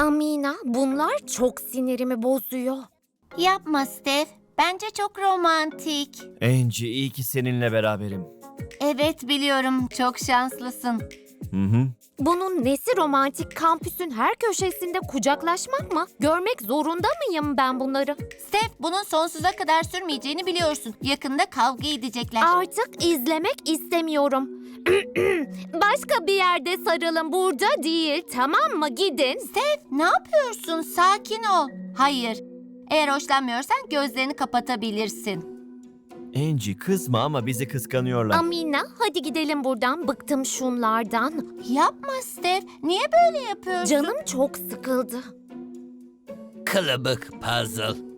Amina, bunlar çok sinirimi bozuyor. Yapma Steph. Bence çok romantik. Angie iyi ki seninle beraberim. Evet biliyorum. Çok şanslısın. Hı hı. Bunun nesi romantik kampüsün her köşesinde kucaklaşmak mı? Görmek zorunda mıyım ben bunları? Steph bunun sonsuza kadar sürmeyeceğini biliyorsun. Yakında kavga edecekler. Artık izlemek istemiyorum. Başka bir yerde sarılın burada değil tamam mı gidin. Steph ne yapıyorsun? Sakin ol. Hayır. Eğer hoşlanmıyorsan gözlerini kapatabilirsin. Angie kızma ama bizi kıskanıyorlar. Amina hadi gidelim buradan bıktım şunlardan. Yapma Steph. Niye böyle yapıyorsun? Canım çok sıkıldı. Kılıbık puzzle.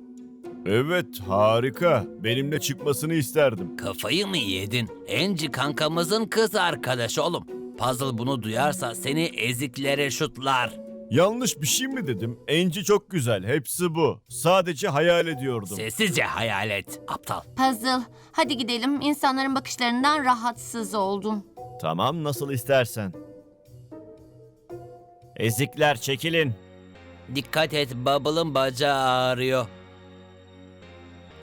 Evet, harika. Benimle çıkmasını isterdim. Kafayı mı yedin? Enci kankamızın kız arkadaşı oğlum. Puzzle bunu duyarsa seni eziklere şutlar. Yanlış bir şey mi dedim? Enci çok güzel, hepsi bu. Sadece hayal ediyordum. Sessizce hayal et aptal. Puzzle. Hadi gidelim. İnsanların bakışlarından rahatsız oldum. Tamam nasıl istersen. Ezikler çekilin. Dikkat et Bubble'ın bacağı ağrıyor.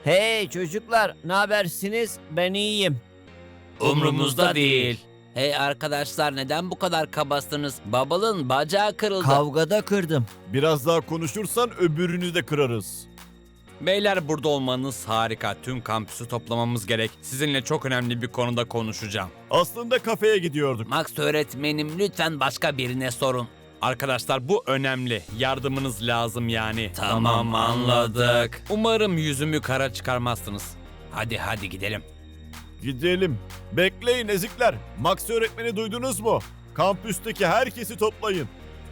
Hey çocuklar ne habersiniz? Ben iyiyim. Umrumuzda değil. Hey arkadaşlar neden bu kadar kabasınız? Bubble'ın bacağı kırıldı. Kavgada kırdım. Biraz daha konuşursan öbürünü de kırarız. Beyler burada olmanız harika. Tüm kampüsü toplamamız gerek. Sizinle çok önemli bir konuda konuşacağım. Aslında kafeye gidiyorduk. Max öğretmenim lütfen başka birine sorun. Arkadaşlar bu önemli. Yardımınız lazım yani. Tamam, anladık. Umarım yüzümü kara çıkarmazsınız. Hadi hadi gidelim. Gidelim. Bekleyin ezikler. Max öğretmeni duydunuz mu? Kampüsteki herkesi toplayın.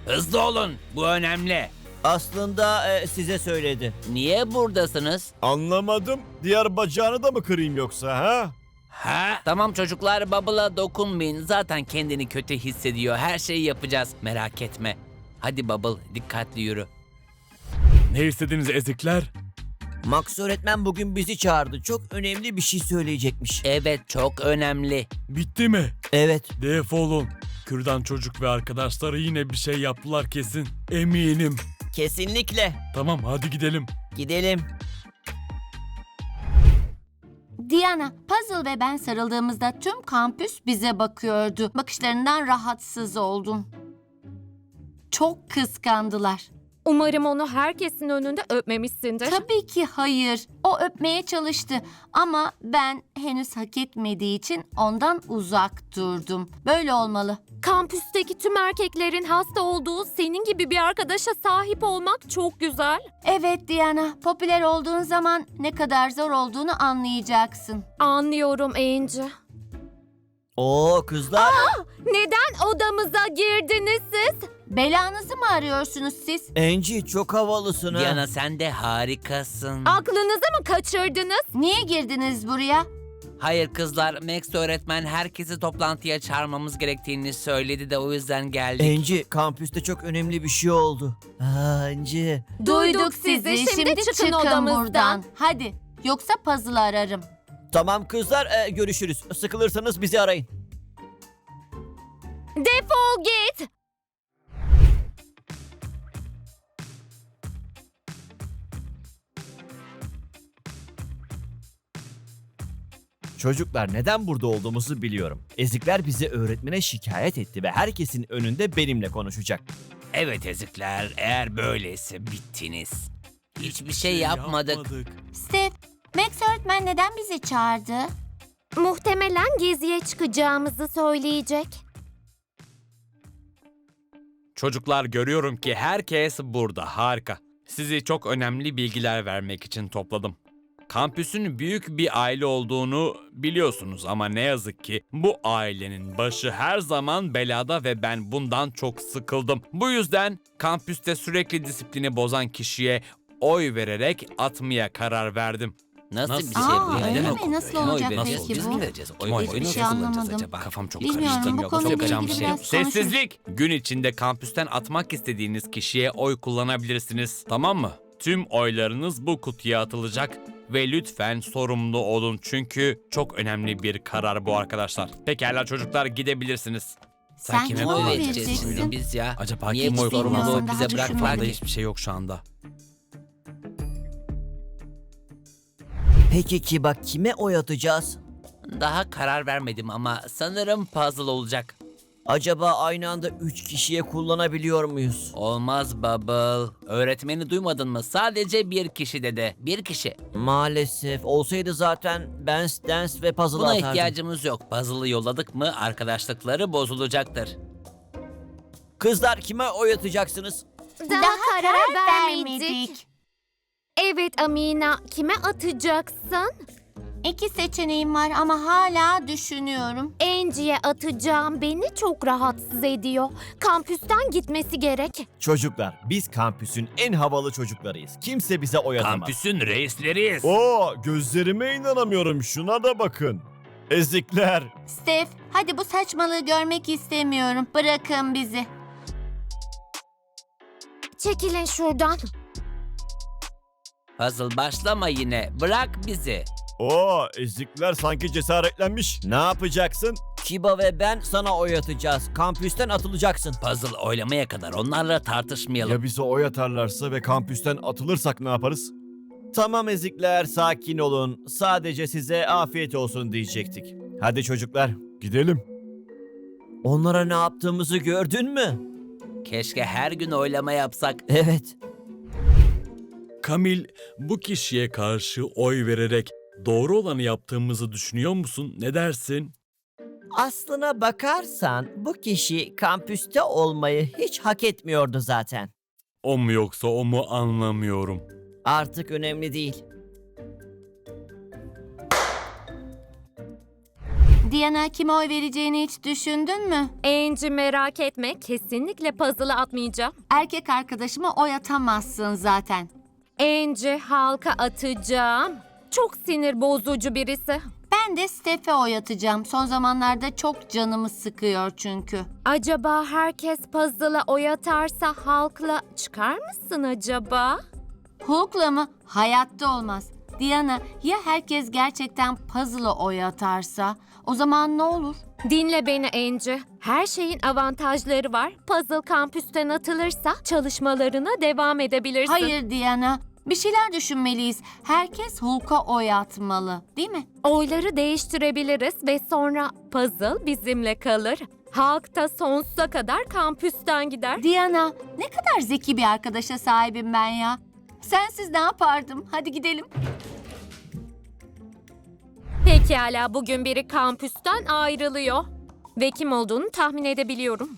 Hızlı olun. Bu önemli. Aslında e, size söyledi. Niye buradasınız? Anlamadım. Diğer bacağını da mı kırayım yoksa ha? Ha? Tamam çocuklar Bubble'a dokunmayın. Zaten kendini kötü hissediyor. Her şeyi yapacağız. Merak etme. Hadi Bubble dikkatli yürü. Ne istediniz ezikler? Max öğretmen bugün bizi çağırdı. Çok önemli bir şey söyleyecekmiş. Evet çok önemli. Bitti mi? Evet. Defolun. Kürdan çocuk ve arkadaşları yine bir şey yaptılar kesin. Eminim. Kesinlikle. Tamam hadi gidelim. Gidelim. Diana, Puzzle ve ben sarıldığımızda tüm kampüs bize bakıyordu. Bakışlarından rahatsız oldum. Çok kıskandılar. Umarım onu herkesin önünde öpmemişsindir. Tabii ki hayır. O öpmeye çalıştı ama ben henüz hak etmediği için ondan uzak durdum. Böyle olmalı. Kampüsteki tüm erkeklerin hasta olduğu senin gibi bir arkadaşa sahip olmak çok güzel. Evet Diana, popüler olduğun zaman ne kadar zor olduğunu anlayacaksın. Anlıyorum Angie. Oo kızlar. Neden odamıza girdiniz siz? Belanızı mı arıyorsunuz siz? Angie çok havalısın ha. Diana sen de harikasın. Aklınızı mı kaçırdınız? Niye girdiniz buraya? Hayır kızlar Max öğretmen herkesi toplantıya çağırmamız gerektiğini söyledi de o yüzden geldik. Angie kampüste çok önemli bir şey oldu. Aa, Angie. Duyduk sizi. Şimdi çıkın odamızdan. buradan. Hadi. Yoksa puzzle ararım. Tamam kızlar e, görüşürüz. Sıkılırsanız bizi arayın. Defol git. Çocuklar neden burada olduğumuzu biliyorum. Ezikler bizi öğretmene şikayet etti ve herkesin önünde benimle konuşacak. Evet ezikler eğer böyleyse bittiniz. Hiçbir şey yapmadık. Steph, Max öğretmen neden bizi çağırdı? Muhtemelen geziye çıkacağımızı söyleyecek. Çocuklar görüyorum ki herkes burada. Harika. Sizi çok önemli bilgiler vermek için topladım. Kampüsün büyük bir aile olduğunu biliyorsunuz ama ne yazık ki bu ailenin başı her zaman belada ve ben bundan çok sıkıldım. Bu yüzden kampüste sürekli disiplini bozan kişiye oy vererek atmaya karar verdim. Nasıl, Nasıl bir şey şey bu? bu? Neden Öyle mi? Nasıl oy olacak peki Biz bu? mi vereceğiz? Oy, Hiçbir oyunu şey nasıl anlamadım. acaba? Kafam çok Bilmiyorum, karıştı. bu Yok, konuyla ilgili şey biraz. Sessizlik! Gün içinde kampüsten atmak istediğiniz kişiye oy kullanabilirsiniz. Tamam mı? Tüm oylarınız bu kutuya atılacak ve lütfen sorumlu olun çünkü çok önemli bir karar bu arkadaşlar. Pekala çocuklar gidebilirsiniz. Sen kime kime oy vereceğiz şimdi biz ya? Acaba Niye kim oy sorumluluğu daha bize. Aklımda ki? hiçbir şey yok şu anda. Peki Kiba kime oy atacağız? Daha karar vermedim ama sanırım puzzle olacak. Acaba aynı anda 3 kişiye kullanabiliyor muyuz? Olmaz Bubble. Öğretmeni duymadın mı? Sadece bir kişi dedi. Bir kişi. Maalesef. Olsaydı zaten ben Dance ve Puzzle Buna atardım. ihtiyacımız yok. Puzzle'ı yolladık mı arkadaşlıkları bozulacaktır. Kızlar kime oy atacaksınız? Daha, karar, vermedik. Evet Amina, kime atacaksın? İki seçeneğim var ama hala düşünüyorum. Angie'ye atacağım beni çok rahatsız ediyor. Kampüsten gitmesi gerek. Çocuklar, biz kampüsün en havalı çocuklarıyız. Kimse bize oy atamaz. Kampüsün reisleriyiz. Oo, gözlerime inanamıyorum. Şuna da bakın. Ezikler. Steph, hadi bu saçmalığı görmek istemiyorum. Bırakın bizi. Çekilin şuradan. Puzzle başlama yine. Bırak bizi. Oo, ezikler sanki cesaretlenmiş. Ne yapacaksın? Kiba ve ben sana oy atacağız. Kampüsten atılacaksın. Puzzle oylamaya kadar onlarla tartışmayalım. Ya bize oy atarlarsa ve kampüsten atılırsak ne yaparız? Tamam ezikler, sakin olun. Sadece size afiyet olsun diyecektik. Hadi çocuklar, gidelim. Onlara ne yaptığımızı gördün mü? Keşke her gün oylama yapsak. Evet. Kamil, bu kişiye karşı oy vererek doğru olanı yaptığımızı düşünüyor musun? Ne dersin? Aslına bakarsan bu kişi kampüste olmayı hiç hak etmiyordu zaten. O mu yoksa o mu anlamıyorum. Artık önemli değil. Diana kime oy vereceğini hiç düşündün mü? Angie merak etme, kesinlikle puzzle'ı atmayacağım. Erkek arkadaşıma oy atamazsın zaten. Angie halka atacağım. Çok sinir bozucu birisi. Ben de Steph'e oy atacağım. Son zamanlarda çok canımı sıkıyor çünkü. Acaba herkes puzzle'a oy atarsa halkla çıkar mısın acaba? Hulk'la mı? Hayatta olmaz. Diana, ya herkes gerçekten puzzle'a oy atarsa? O zaman ne olur? Dinle beni Angie. Her şeyin avantajları var. Puzzle kampüsten atılırsa çalışmalarına devam edebilirsin. Hayır Diana. Bir şeyler düşünmeliyiz. Herkes Hulk'a oy atmalı, değil mi? Oyları değiştirebiliriz ve sonra puzzle bizimle kalır. Halk da sonsuza kadar kampüsten gider. Diana, ne kadar zeki bir arkadaşa sahibim ben ya. Sensiz ne yapardım? Hadi gidelim. Pekala bugün biri kampüsten ayrılıyor. Ve kim olduğunu tahmin edebiliyorum.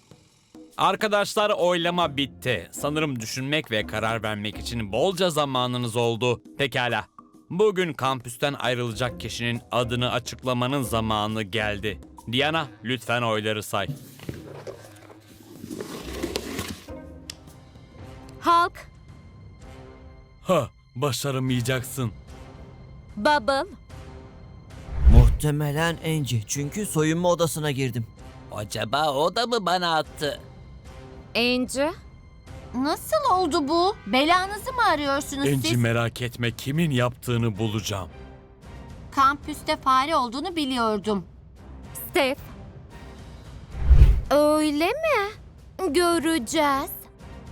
Arkadaşlar oylama bitti. Sanırım düşünmek ve karar vermek için bolca zamanınız oldu. Pekala. Bugün kampüsten ayrılacak kişinin adını açıklamanın zamanı geldi. Diana, lütfen oyları say. Halk, Ha, başaramayacaksın. Bubble, Muhtemelen Angie çünkü soyunma odasına girdim. Acaba o da mı bana attı? Angie, Nasıl oldu bu? Belanızı mı arıyorsunuz Enci siz? merak etme kimin yaptığını bulacağım. Kampüste fare olduğunu biliyordum. Steph. Öyle mi? Göreceğiz.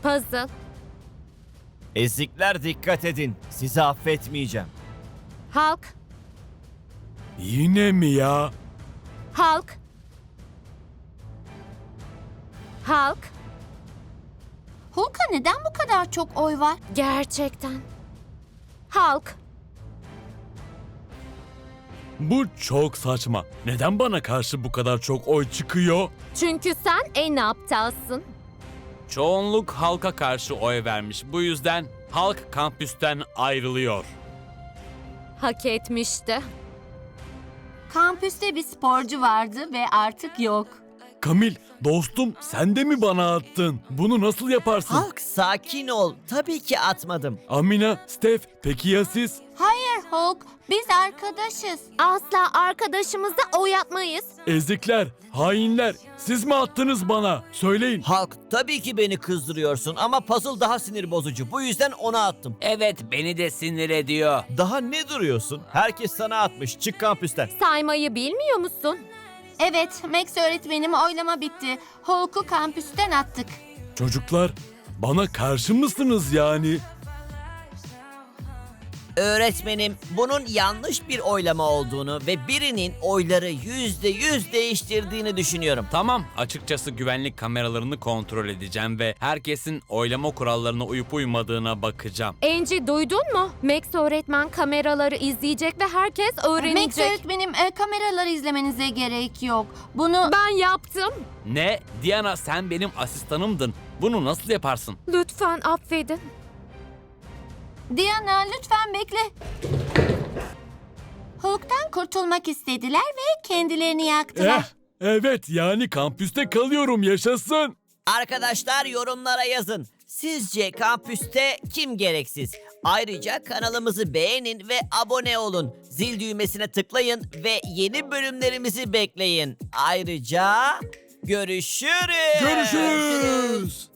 Puzzle, Ezikler dikkat edin. Sizi affetmeyeceğim. Halk, Yine mi ya? Halk. Halk, Hulk'a neden bu kadar çok oy var? gerçekten. Halk, Bu çok saçma. Neden bana karşı bu kadar çok oy çıkıyor? çünkü sen en aptalsın. Çoğunluk halka karşı oy vermiş. Bu yüzden halk kampüsten ayrılıyor. Hak etmişti. Kampüste bir sporcu vardı ve artık yok. Kamil, dostum sen de mi bana attın? Bunu nasıl yaparsın? Halk sakin ol. Tabii ki atmadım. Amina, Steph, peki ya siz? Hayır Hulk, biz arkadaşız. Asla arkadaşımıza oy atmayız. Ezikler, hainler, siz mi attınız bana? Söyleyin. Halk tabii ki beni kızdırıyorsun ama puzzle daha sinir bozucu. Bu yüzden ona attım. Evet beni de sinir ediyor. Daha ne duruyorsun? Herkes sana atmış. Çık kampüsten. Saymayı bilmiyor musun? Evet, Max öğretmenim oylama bitti. Hulk'u kampüsten attık. Çocuklar, bana karşı mısınız yani? Öğretmenim bunun yanlış bir oylama olduğunu ve birinin oyları yüzde yüz değiştirdiğini düşünüyorum. Tamam, açıkçası güvenlik kameralarını kontrol edeceğim ve herkesin oylama kurallarına uyup uymadığına bakacağım. Angie duydun mu? Max öğretmen kameraları izleyecek ve herkes Max öğrenecek. öğretmenim e, kameraları izlemenize gerek yok. Bunu Ben yaptım. Ne? Diana sen benim asistanımdın. Bunu nasıl yaparsın? Lütfen affedin. Diana lütfen bekle. Hulk'tan kurtulmak istediler ve kendilerini yaktılar. evet yani kampüste kalıyorum yaşasın. Arkadaşlar yorumlara yazın. Sizce kampüste kim gereksiz? Ayrıca kanalımızı beğenin ve abone olun. Zil düğmesine tıklayın ve yeni bölümlerimizi bekleyin. Ayrıca görüşürüz. Görüşürüz.